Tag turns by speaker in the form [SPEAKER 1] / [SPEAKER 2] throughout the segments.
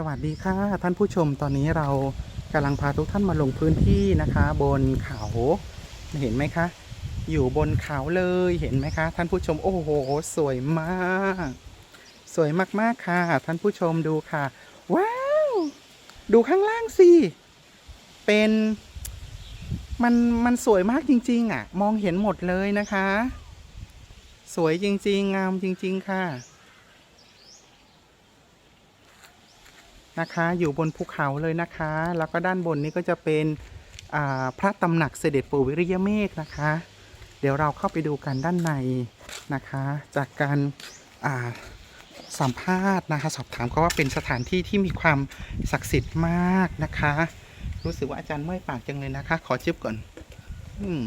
[SPEAKER 1] สวัสดีค่ะท่านผู้ชมตอนนี้เรากำลังพาทุกท่านมาลงพื้นที่นะคะ บนเขาเห็นไหมคะ อยู่บนเขาเลยเห็นไหมคะ ท่านผู้ชมโอ้โห สวยมาก สวยมากๆค่ะ ท่านผู้ชมดูค่ะ ว้าว ดูข้างล่างสิเป็นมันมันสวยมากจริง ๆ อะ มองเห็นหมดเลยนะคะ สวยจริง ๆ งามจริง ๆ ค่ะ นะคะ อยู่บนภูเขาเลยนะคะ แล้วก็ด้านบนนี้ก็จะเป็นพระตำหนักเสด็จปู่วิริยเมฆนะคะ เดี๋ยวเราเข้าไปดูกันด้านในนะคะ จากการสัมภาษณ์นะคะ สอบถามก็ว่าเป็นสถานที่ที่มีความศักดิ์สิทธิ์มากนะคะ รู้สึกว่าอาจารย์เมื่อยปากจังเลยนะคะ ขอจิบก่อน อืม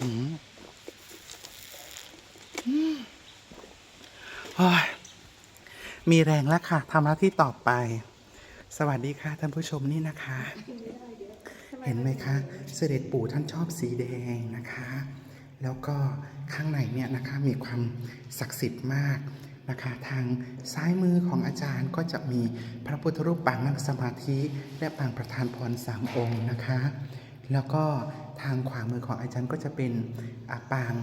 [SPEAKER 1] อืมอ้ย มีแรงแล้วค่ะทำหน้าที่ต่อไป สวัสดีค่ะท่านผู้ชมนี่นะคะ เห็นไหมคะ เสด็จปู่ท่านชอบสีแดงนะคะ แล้วก็ข้างในเนี่ยนะคะมีความศักดิ์สิทธิ์มากนะคะ ทางซ้ายมือของอาจารย์ก็จะมีพระพุทธรูปปางนั่งสมาธิและปางประธานพรสามองค์นะคะ แล้วก็ทางขวามือของอาจารย์ก็จะเป็นปาง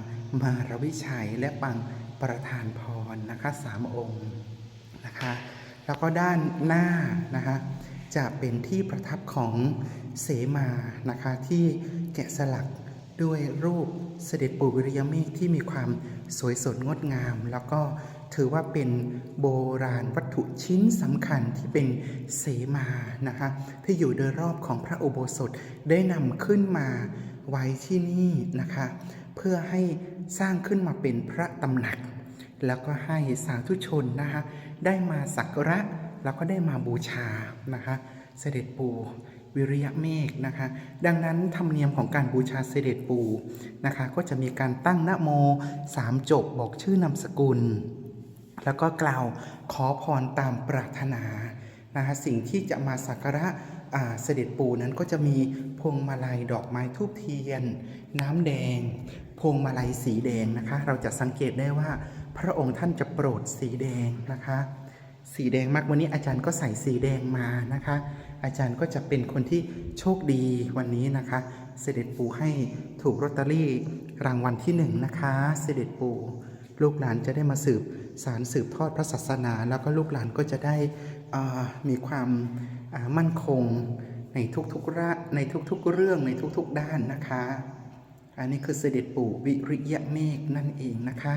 [SPEAKER 1] มารวิชัยและปางประธานพรนะคะสามองค์ นะคะ แล้วก็ด้านหน้านะคะจะเป็นที่ประทับของเสมานะคะที่แกะสลักด้วยรูปเสด็จปู่วิริยเมฆที่มีความสวยสดงดงาม แล้วก็ถือว่าเป็นโบราณวัตถุชิ้นสำคัญที่เป็นเสมานะคะที่อยู่โดยรอบของพระอุโบสถได้นำขึ้นมาไว้ที่นี่นะคะ เพื่อให้สร้างขึ้นมาเป็นพระตำหนัก แล้วก็ให้สาธุชนนะคะได้มาสักการะแล้วก็ได้มาบูชานะคะเสด็จปู่วิริยะเมฆนะคะ ดังนั้นธรรมเนียมของการบูชาเสด็จปู่นะคะ ก็จะมีการตั้งนโมสามจบบอกชื่อนามสกุล แล้วก็กล่าวขอพรตามปรารถนานะคะสิ่งที่จะมาสักการะเสด็จปู่นั้นก็จะมีพวงมาลัยดอกไม้ทูบเทียน น้ำแดง พวงมาลัยสีแดงนะคะ เราจะสังเกตได้ว่า พระองค์ท่านจะโปรดสีแดงนะคะ สีแดงมากวันนี้อาจารย์ก็ใส่สีแดงมานะคะ อาจารย์ก็จะเป็นคนที่โชคดีวันนี้นะคะ เสด็จปู่ให้ถูกลอตเตอรี่รางวัลที่หนึ่งนะคะ เสด็จปู่ลูกหลานจะได้มาสืบสารสืบทอดพระศาสนา แล้วก็ลูกหลานก็จะได้มีความมั่นคงในทุกๆระในทุกๆเรื่องในทุกๆด้านนะคะ อันนี้คือเสด็จปู่วิริยะเมฆนั่นเองนะคะ